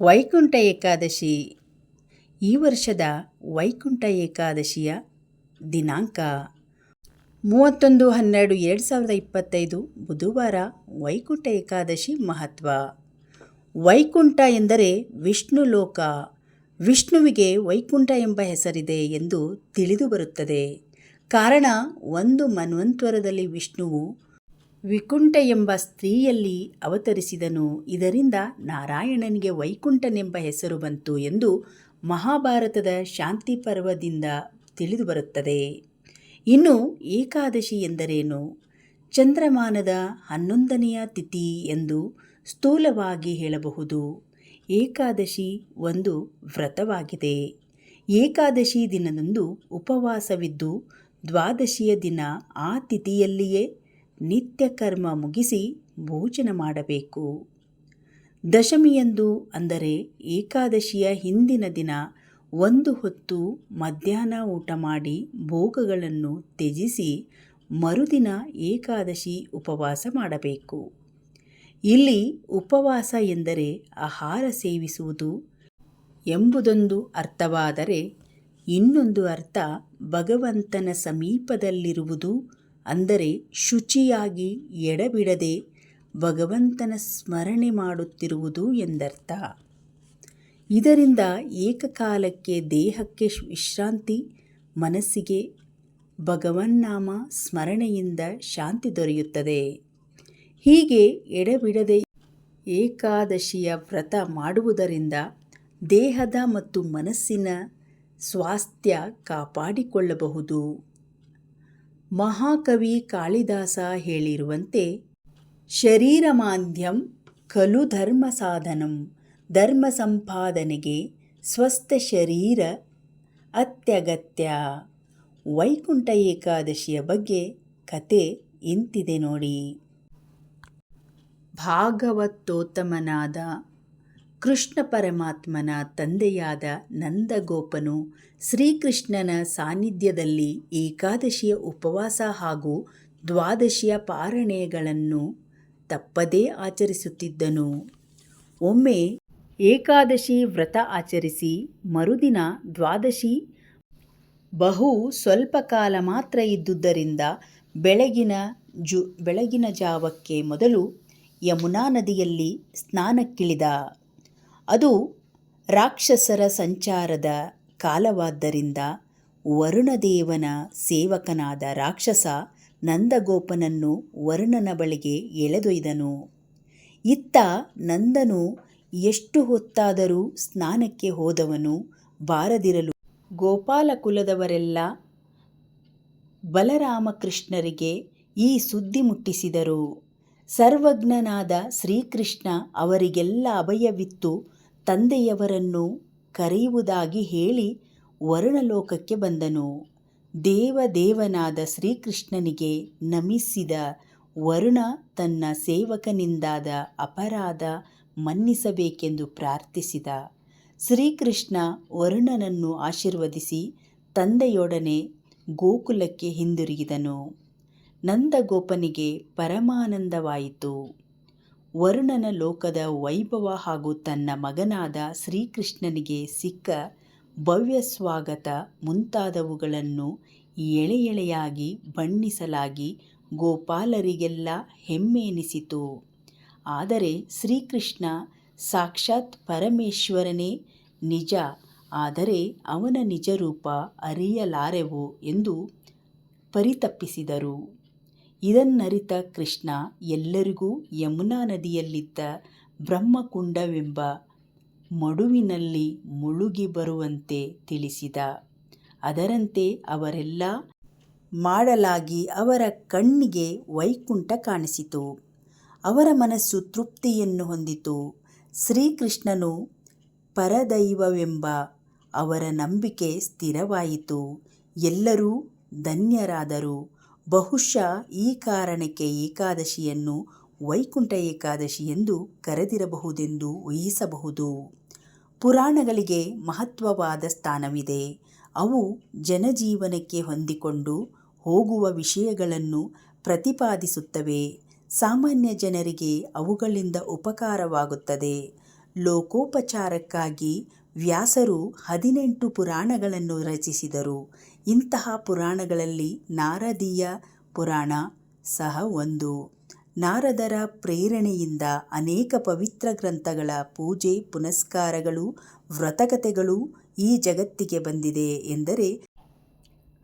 ವೈಕುಂಠ ಏಕಾದಶಿ. ಈ ವರ್ಷದ ವೈಕುಂಠ ಏಕಾದಶಿಯ ದಿನಾಂಕ. ಮೂವತ್ತೊಂದು ಹನ್ನೆರಡು ಎರಡು ಸಾವಿರದ ಇಪ್ಪತ್ತೈದು ಬುಧವಾರ ವೈಕುಂಠ ಏಕಾದಶಿ ಮಹತ್ವ. ವೈಕುಂಠ ಎಂದರೆ ವಿಷ್ಣು ಲೋಕ. ವಿಷ್ಣುವಿಗೆ ವೈಕುಂಠ ಎಂಬ ಹೆಸರಿದೆ ಎಂದು ತಿಳಿದು ಬರುತ್ತದೆ. ಕಾರಣ, ಒಂದು ಮನ್ವಂತ್ವರದಲ್ಲಿ ವಿಷ್ಣುವು ವಿಕುಂಠ ಎಂಬ ಸ್ತ್ರೀಯಲ್ಲಿ ಅವತರಿಸಿದನು. ಇದರಿಂದ ನಾರಾಯಣನಿಗೆ ವೈಕುಂಠನೆಂಬ ಹೆಸರು ಬಂತು ಎಂದು ಮಹಾಭಾರತದ ಶಾಂತಿ ಪರ್ವದಿಂದ ತಿಳಿದುಬರುತ್ತದೆ. ಇನ್ನು ಏಕಾದಶಿ ಎಂದರೇನು? ಚಂದ್ರಮಾನದ ಹನ್ನೊಂದನೆಯ ತಿಥಿ ಎಂದು ಸ್ಥೂಲವಾಗಿ ಹೇಳಬಹುದು. ಏಕಾದಶಿ ಒಂದು ವ್ರತವಾಗಿದೆ. ಏಕಾದಶಿ ದಿನದಂದು ಉಪವಾಸವಿದ್ದು ದ್ವಾದಶಿಯ ದಿನ ಆ ತಿಥಿಯಲ್ಲಿಯೇ ನಿತ್ಯ ಕರ್ಮ ಮುಗಿಸಿ ಭೋಜನ ಮಾಡಬೇಕು. ದಶಮಿಯಂದು ಅಂದರೆ ಏಕಾದಶಿಯ ಹಿಂದಿನ ದಿನ ಒಂದು ಹೊತ್ತು ಮಧ್ಯಾಹ್ನ ಊಟ ಮಾಡಿ ಭೋಗಗಳನ್ನು ತ್ಯಜಿಸಿ ಮರುದಿನ ಏಕಾದಶಿ ಉಪವಾಸ ಮಾಡಬೇಕು. ಇಲ್ಲಿ ಉಪವಾಸ ಎಂದರೆ ಆಹಾರ ಸೇವಿಸುವುದು ಎಂಬುದೊಂದು ಅರ್ಥವಾದರೆ ಇನ್ನೊಂದು ಅರ್ಥ ಭಗವಂತನ ಸಮೀಪದಲ್ಲಿರುವುದು ಅಂದರೆ ಶುಚಿಯಾಗಿ ಎಡಬಿಡದೆ ಭಗವಂತನ ಸ್ಮರಣೆ ಮಾಡುತ್ತಿರುವುದು ಎಂದರ್ಥ. ಇದರಿಂದ ಏಕಕಾಲಕ್ಕೆ ದೇಹಕ್ಕೆ ವಿಶ್ರಾಂತಿ, ಮನಸ್ಸಿಗೆ ಭಗವನ್ನಾಮ ಸ್ಮರಣೆಯಿಂದ ಶಾಂತಿ ದೊರೆಯುತ್ತದೆ. ಹೀಗೆ ಎಡಬಿಡದೆ ಏಕಾದಶಿಯ ವ್ರತ ಮಾಡುವುದರಿಂದ ದೇಹದ ಮತ್ತು ಮನಸ್ಸಿನ ಸ್ವಾಸ್ಥ್ಯ ಕಾಪಾಡಿಕೊಳ್ಳಬಹುದು. ಮಹಾಕವಿ ಕಾಳಿದಾಸ ಹೇಳಿರುವಂತೆ, ಶರೀರಮಾಂದ್ಯಂ ಖಲು ಧರ್ಮ ಸಾಧನಂ, ಧರ್ಮ ಸಂಪಾದನೆಗೆ ಸ್ವಸ್ಥ ಶರೀರ ಅತ್ಯಗತ್ಯ. ವೈಕುಂಠ ಏಕಾದಶಿಯ ಬಗ್ಗೆ ಕತೆ ಇಂತಿದೆ ನೋಡಿ. ಭಾಗವತೋತ್ತಮನಾದ ಕೃಷ್ಣ ಪರಮಾತ್ಮನ ತಂದೆಯಾದ ನಂದಗೋಪನು ಶ್ರೀಕೃಷ್ಣನ ಸಾನ್ನಿಧ್ಯದಲ್ಲಿ ಏಕಾದಶಿಯ ಉಪವಾಸ ಹಾಗೂ ದ್ವಾದಶಿಯ ಪಾರಣೆಗಳನ್ನು ತಪ್ಪದೇ ಆಚರಿಸುತ್ತಿದ್ದನು. ಒಮ್ಮೆ ಏಕಾದಶಿ ವ್ರತ ಆಚರಿಸಿ ಮರುದಿನ ದ್ವಾದಶಿ ಬಹು ಸ್ವಲ್ಪ ಕಾಲ ಮಾತ್ರ ಇದ್ದುದರಿಂದ ಬೆಳಗಿನ ಜು, ಬೆಳಗಿನ ಜಾವಕ್ಕೆ ಮೊದಲು ಯಮುನಾ ನದಿಯಲ್ಲಿ ಸ್ನಾನಕ್ಕಿಳಿದ. ಅದು ರಾಕ್ಷಸರ ಸಂಚಾರದ ಕಾಲವಾದ್ದರಿಂದ ವರುಣದೇವನ ಸೇವಕನಾದ ರಾಕ್ಷಸ ನಂದಗೋಪನನ್ನು ವರುಣನ ಬಳಿಗೆ ಎಳೆದೊಯ್ದನು. ಇತ್ತ ನಂದನು ಎಷ್ಟು ಹೊತ್ತಾದರೂ ಸ್ನಾನಕ್ಕೆ ಹೋದವನು ಬಾರದಿರಲು. ಗೋಪಾಲಕುಲದವರೆಲ್ಲ ಬಲರಾಮಕೃಷ್ಣರಿಗೆ ಈ ಸುದ್ದಿ ಮುಟ್ಟಿಸಿದರು. ಸರ್ವಜ್ಞನಾದ ಶ್ರೀಕೃಷ್ಣ ಅವರಿಗೆಲ್ಲ ಅಭಯವಿತ್ತು ತಂದೆಯವರನ್ನು ಕರೆಯುವುದಾಗಿ ಹೇಳಿ ವರುಣಲೋಕಕ್ಕೆ ಬಂದನು. ದೇವದೇವನಾದ ಶ್ರೀಕೃಷ್ಣನಿಗೆ ನಮಿಸಿದ ವರುಣ ತನ್ನ ಸೇವಕನಿಂದಾದ ಅಪರಾಧ ಮನ್ನಿಸಬೇಕೆಂದು ಪ್ರಾರ್ಥಿಸಿದ. ಶ್ರೀಕೃಷ್ಣ ವರುಣನನ್ನು ಆಶೀರ್ವದಿಸಿ ತಂದೆಯೊಡನೆ ಗೋಕುಲಕ್ಕೆ ಹಿಂದಿರುಗಿದನು. ನಂದಗೋಪನಿಗೆ ಪರಮಾನಂದವಾಯಿತು. ವರುಣನ ಲೋಕದ ವೈಭವ ಹಾಗೂ ತನ್ನ ಮಗನಾದ ಶ್ರೀಕೃಷ್ಣನಿಗೆ ಸಿಕ್ಕ ಭವ್ಯ ಸ್ವಾಗತ ಮುಂತಾದವುಗಳನ್ನು ಎಳೆ ಎಳೆಯಾಗಿ ಬಣ್ಣಿಸಲಾಗಿ ಗೋಪಾಲರಿಗೆಲ್ಲ ಹೆಮ್ಮೆನಿಸಿತು ಆದರೆ ಶ್ರೀಕೃಷ್ಣ ಸಾಕ್ಷಾತ್ ಪರಮೇಶ್ವರನೇ ನಿಜ, ಆದರೆ ಅವನ ನಿಜರೂಪ ಅರಿಯಲಾರೆವು ಎಂದು ಪರಿತಪ್ಪಿಸಿದರು ಇದನ್ನರಿತ ಕೃಷ್ಣ ಎಲ್ಲರಿಗೂ ಯಮುನಾ ನದಿಯಲ್ಲಿದ್ದ ಬ್ರಹ್ಮಕುಂಡವೆಂಬ ಮಡುವಿನಲ್ಲಿ ಮುಳುಗಿ ಬರುವಂತೆ ತಿಳಿಸಿದ. ಅದರಂತೆ ಅವರೆಲ್ಲ ಮಾಡಲಾಗಿ ಅವರ ಕಣ್ಣಿಗೆ ವೈಕುಂಠ ಕಾಣಿಸಿತು. ಅವರ ಮನಸ್ಸು ತೃಪ್ತಿಯನ್ನು ಹೊಂದಿತು. ಶ್ರೀಕೃಷ್ಣನು ಪರದೈವವೆಂಬ ಅವರ ನಂಬಿಕೆ ಸ್ಥಿರವಾಯಿತು. ಎಲ್ಲರೂ ಧನ್ಯರಾದರು. ಬಹುಶಃ ಈ ಕಾರಣಕ್ಕೆ ಏಕಾದಶಿಯನ್ನು ವೈಕುಂಠ ಏಕಾದಶಿ ಎಂದು ಕರೆದಿರಬಹುದೆಂದು ಊಹಿಸಬಹುದು. ಪುರಾಣಗಳಿಗೆ ಮಹತ್ವವಾದ ಸ್ಥಾನವಿದೆ. ಅವು ಜನಜೀವನಕ್ಕೆ ಹೊಂದಿಕೊಂಡು ಹೋಗುವ ವಿಷಯಗಳನ್ನು ಪ್ರತಿಪಾದಿಸುತ್ತವೆ. ಸಾಮಾನ್ಯ ಜನರಿಗೆ ಅವುಗಳಿಂದ ಉಪಕಾರವಾಗುತ್ತದೆ. ಲೋಕೋಪಚಾರಕ್ಕಾಗಿ ವ್ಯಾಸರು ಹದಿನೆಂಟು ಪುರಾಣಗಳನ್ನು ರಚಿಸಿದರು. ಇಂತಹ ಪುರಾಣಗಳಲ್ಲಿ ನಾರದೀಯ ಪುರಾಣ ಸಹ ಒಂದು. ನಾರದರ ಪ್ರೇರಣೆಯಿಂದ ಅನೇಕ ಪವಿತ್ರ ಗ್ರಂಥಗಳ ಪೂಜೆ, ಪುನಸ್ಕಾರಗಳು ವ್ರತಕಥೆಗಳು ಈ ಜಗತ್ತಿಗೆ ಬಂದಿದೆ ಎಂದರೆ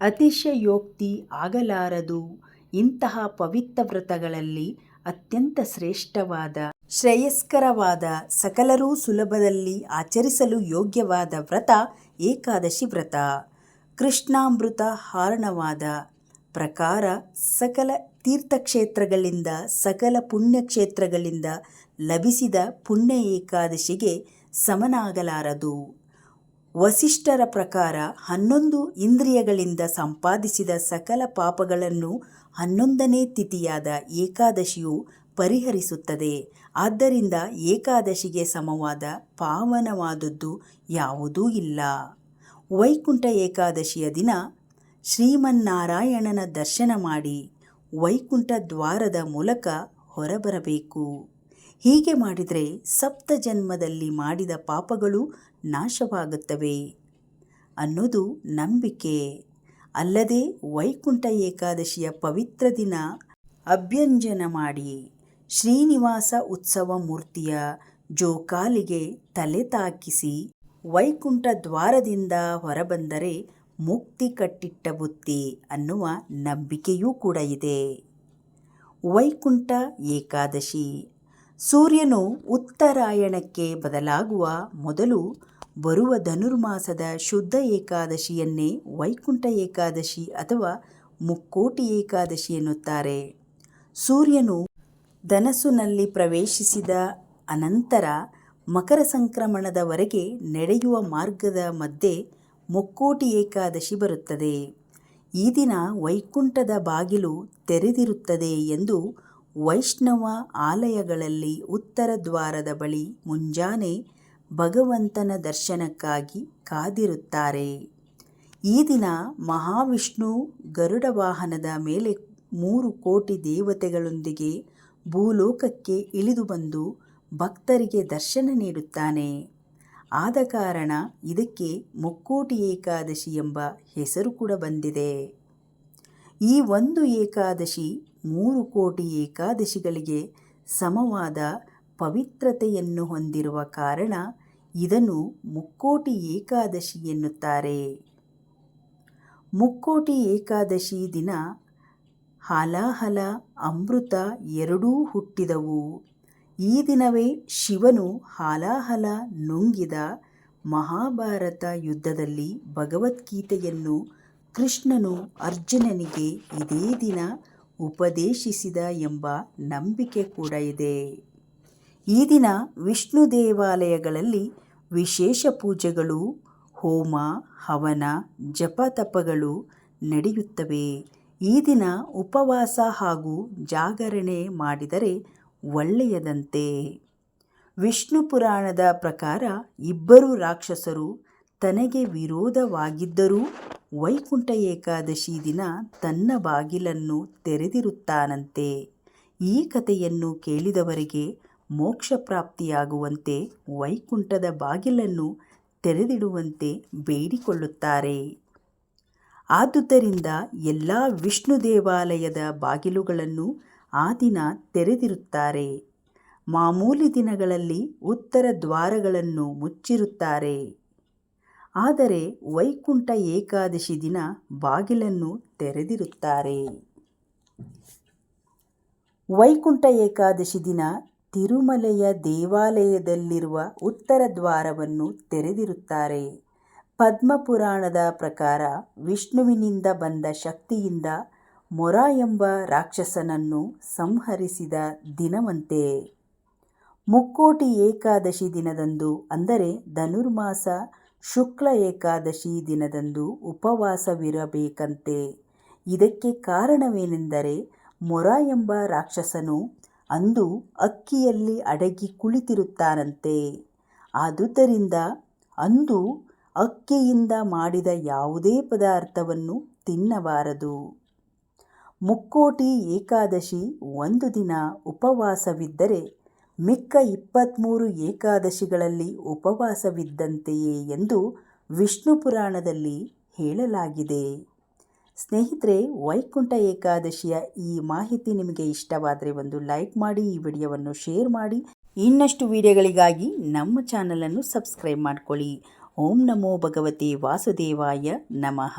ಅತಿಶಯೋಕ್ತಿ ಆಗಲಾರದು. ಇಂತಹ ಪವಿತ್ರ ವ್ರತಗಳಲ್ಲಿ ಅತ್ಯಂತ ಶ್ರೇಷ್ಠವಾದ, ಶ್ರೇಯಸ್ಕರವಾದ, ಸಕಲರೂ ಸುಲಭದಲ್ಲಿ ಆಚರಿಸಲು ಯೋಗ್ಯವಾದ ವ್ರತ ಏಕಾದಶಿ ವ್ರತ. ಕೃಷ್ಣಾಮೃತ ಹಾರಣವಾದ ಪ್ರಕಾರ ಸಕಲ ತೀರ್ಥಕ್ಷೇತ್ರಗಳಿಂದ, ಸಕಲ ಪುಣ್ಯಕ್ಷೇತ್ರಗಳಿಂದ ಲಭಿಸಿದ ಪುಣ್ಯ ಏಕಾದಶಿಗೆ ಸಮನಾಗಲಾರದು. ವಸಿಷ್ಠರ ಪ್ರಕಾರ ಹನ್ನೊಂದು ಇಂದ್ರಿಯಗಳಿಂದ ಸಂಪಾದಿಸಿದ ಸಕಲ ಪಾಪಗಳನ್ನು ಹನ್ನೊಂದನೇ ತಿಥಿಯಾದ ಏಕಾದಶಿಯು ಪರಿಹರಿಸುತ್ತದೆ. ಆದ್ದರಿಂದ ಏಕಾದಶಿಗೆ ಸಮವಾದ ಪಾವನವಾದದ್ದು ಯಾವುದೂ ಇಲ್ಲ. ವೈಕುಂಠ ಏಕಾದಶಿಯ ದಿನ ಶ್ರೀಮನ್ನಾರಾಯಣನ ದರ್ಶನ ಮಾಡಿ ವೈಕುಂಠ ದ್ವಾರದ ಮೂಲಕ ಹೊರಬರಬೇಕು. ಹೀಗೆ ಮಾಡಿದರೆ ಸಪ್ತ ಜನ್ಮದಲ್ಲಿ ಮಾಡಿದ ಪಾಪಗಳು ನಾಶವಾಗುತ್ತವೆ ಅನ್ನೋದು ನಂಬಿಕೆ. ಅಲ್ಲದೆ ವೈಕುಂಠ ಏಕಾದಶಿಯ ಪವಿತ್ರ ದಿನ ಅಭ್ಯಂಜನ ಮಾಡಿ ಶ್ರೀನಿವಾಸ ಉತ್ಸವ ಮೂರ್ತಿಯ ಜೋಕಾಲಿಗೆ ತಲೆ ತಾಕಿಸಿ ವೈಕುಂಠ ದ್ವಾರದಿಂದ ಹೊರಬಂದರೆ ಮುಕ್ತಿ ಕಟ್ಟಿಟ್ಟ ಬುತ್ತಿ ಅನ್ನುವ ನಂಬಿಕೆಯೂ ಕೂಡ ಇದೆ. ವೈಕುಂಠ ಏಕಾದಶಿ. ಸೂರ್ಯನು ಉತ್ತರಾಯಣಕ್ಕೆ ಬದಲಾಗುವ ಮೊದಲು ಬರುವ ಧನುರ್ಮಾಸದ ಶುದ್ಧ ಏಕಾದಶಿಯನ್ನೇ ವೈಕುಂಠ ಏಕಾದಶಿ ಅಥವಾ ಮುಕ್ಕೋಟಿ ಏಕಾದಶಿ ಎನ್ನುತ್ತಾರೆ. ಸೂರ್ಯನು ಧನಸ್ಸುನಲ್ಲಿ ಪ್ರವೇಶಿಸಿದ ಅನಂತರ ಮಕರ ಸಂಕ್ರಮಣದವರೆಗೆ ನಡೆಯುವ ಮಾರ್ಗದ ಮಧ್ಯೆ ಮುಕ್ಕೋಟಿ ಏಕಾದಶಿ ಬರುತ್ತದೆ. ಈ ದಿನ ವೈಕುಂಠದ ಬಾಗಿಲು ತೆರೆದಿರುತ್ತದೆ ಎಂದು ವೈಷ್ಣವ ಆಲಯಗಳಲ್ಲಿ ಉತ್ತರ ದ್ವಾರದ ಬಳಿ ಮುಂಜಾನೆ ಭಗವಂತನ ದರ್ಶನಕ್ಕಾಗಿ ಕಾದಿರುತ್ತಾರೆ. ಈ ದಿನ ಮಹಾವಿಷ್ಣು ಗರುಡ ವಾಹನದ ಮೇಲೆ ಮೂರು ಕೋಟಿ ದೇವತೆಗಳೊಂದಿಗೆ ಭೂಲೋಕಕ್ಕೆ ಇಳಿದು ಬಂದು ಭಕ್ತರಿಗೆ ದರ್ಶನ ನೀಡುತ್ತಾನೆ. ಆದ ಕಾರಣ ಇದಕ್ಕೆ ಮುಕ್ಕೋಟಿ ಏಕಾದಶಿ ಎಂಬ ಹೆಸರು ಕೂಡ ಬಂದಿದೆ. ಈ ಒಂದು ಏಕಾದಶಿ ಮೂರು ಕೋಟಿ ಏಕಾದಶಿಗಳಿಗೆ ಸಮವಾದ ಪವಿತ್ರತೆಯನ್ನು ಹೊಂದಿರುವ ಕಾರಣ ಇದನ್ನು ಮುಕ್ಕೋಟಿ ಏಕಾದಶಿ ಎನ್ನುತ್ತಾರೆ. ಮುಕ್ಕೋಟಿ ಏಕಾದಶಿ ದಿನ ಹಾಲಾಹಲ, ಅಮೃತ ಎರಡೂ ಹುಟ್ಟಿದವು. ಈ ದಿನವೇ ಶಿವನು ಹಾಲಾಹಲ ನುಂಗಿದ ಮಹಾಭಾರತ ಯುದ್ಧದಲ್ಲಿ ಭಗವದ್ಗೀತೆಯನ್ನು ಕೃಷ್ಣನು ಅರ್ಜುನನಿಗೆ ಇದೇ ದಿನ ಉಪದೇಶಿಸಿದ ಎಂಬ ನಂಬಿಕೆ ಕೂಡ ಇದೆ. ಈ ದಿನ ವಿಷ್ಣು ದೇವಾಲಯಗಳಲ್ಲಿ ವಿಶೇಷ ಪೂಜೆಗಳು, ಹೋಮ, ಹವನ ಜಪತಪಗಳು ನಡೆಯುತ್ತವೆ. ಈ ದಿನ ಉಪವಾಸ ಹಾಗೂ ಜಾಗರಣೆ ಮಾಡಿದರೆ ಒಳ್ಳೆಯದಂತೆ. ವಿಷ್ಣು ಪುರಾಣದ ಪ್ರಕಾರ ಇಬ್ಬರು ರಾಕ್ಷಸರು ತನಗೆ ವಿರೋಧವಾಗಿದ್ದರೂ ವೈಕುಂಠ ಏಕಾದಶಿ ದಿನ ತನ್ನ ಬಾಗಿಲನ್ನು ತೆರೆದಿರುತ್ತಾನಂತೆ. ಈ ಕಥೆಯನ್ನು ಕೇಳಿದವರಿಗೆ ಮೋಕ್ಷ ಪ್ರಾಪ್ತಿಯಾಗುವಂತೆ ವೈಕುಂಠದ ಬಾಗಿಲನ್ನು ತೆರೆದಿಡುವಂತೆ ಬೇಡಿಕೊಳ್ಳುತ್ತಾರೆ. ಆದುದರಿಂದ ಎಲ್ಲ ವಿಷ್ಣು ದೇವಾಲಯದ ಬಾಗಿಲುಗಳನ್ನು ಆ ದಿನ ತೆರೆದಿರುತ್ತಾರೆ. ಮಾಮೂಲಿ ದಿನಗಳಲ್ಲಿ ಉತ್ತರ ದ್ವಾರಗಳನ್ನು ಮುಚ್ಚಿರುತ್ತಾರೆ. ಆದರೆ ವೈಕುಂಠ ಏಕಾದಶಿ ದಿನ ಬಾಗಿಲನ್ನು ತೆರೆದಿರುತ್ತಾರೆ. ವೈಕುಂಠ ಏಕಾದಶಿ ದಿನ ತಿರುಮಲೆಯ ದೇವಾಲಯದಲ್ಲಿರುವ ಉತ್ತರ ದ್ವಾರವನ್ನು ತೆರೆದಿರುತ್ತಾರೆ. ಪದ್ಮಪುರಾಣದ ಪ್ರಕಾರ ವಿಷ್ಣುವಿನಿಂದ ಬಂದ ಶಕ್ತಿಯಿಂದ ಮೊರ ಎಂಬ ರಾಕ್ಷಸನನ್ನು ಸಂಹರಿಸಿದ ದಿನವಂತೆ. ಮುಕ್ಕೋಟಿ ಏಕಾದಶಿ ದಿನದಂದು ಅಂದರೆ ಧನುರ್ಮಾಸ ಶುಕ್ಲ ಏಕಾದಶಿ ದಿನದಂದು ಉಪವಾಸವಿರಬೇಕಂತೆ. ಇದಕ್ಕೆ ಕಾರಣವೇನೆಂದರೆ ಮೊರ ಎಂಬ ರಾಕ್ಷಸನು ಅಂದು ಅಕ್ಕಿಯಲ್ಲಿ ಅಡಗಿ ಕುಳಿತಿರುತ್ತಾನಂತೆ. ಆದುದರಿಂದ ಅಂದು ಅಕ್ಕಿಯಿಂದ ಮಾಡಿದ ಯಾವುದೇ ಪದಾರ್ಥವನ್ನು ತಿನ್ನಬಾರದು. ಮುಕ್ಕೋಟಿ ಏಕಾದಶಿ ಒಂದು ದಿನ ಉಪವಾಸವಿದ್ದರೆ ಮಿಕ್ಕ ಇಪ್ಪತ್ತ್ಮೂರು ಏಕಾದಶಿಗಳಲ್ಲಿ ಉಪವಾಸವಿದ್ದಂತೆಯೇ ಎಂದು ವಿಷ್ಣು ಪುರಾಣದಲ್ಲಿ ಹೇಳಲಾಗಿದೆ. ಸ್ನೇಹಿತರೆ, ವೈಕುಂಠ ಏಕಾದಶಿಯ ಈ ಮಾಹಿತಿ ನಿಮಗೆ ಇಷ್ಟವಾದರೆ ಒಂದು ಲೈಕ್ ಮಾಡಿ, ಈ ವಿಡಿಯೋವನ್ನು ಶೇರ್ ಮಾಡಿ. ಇನ್ನಷ್ಟು ವಿಡಿಯೋಗಳಿಗಾಗಿ ನಮ್ಮ ಚಾನಲನ್ನು ಸಬ್ಸ್ಕ್ರೈಬ್ ಮಾಡಿಕೊಳ್ಳಿ. ಓಂ ನಮೋ ಭಗವತಿ ವಾಸುದೇವಾಯ ನಮಃ.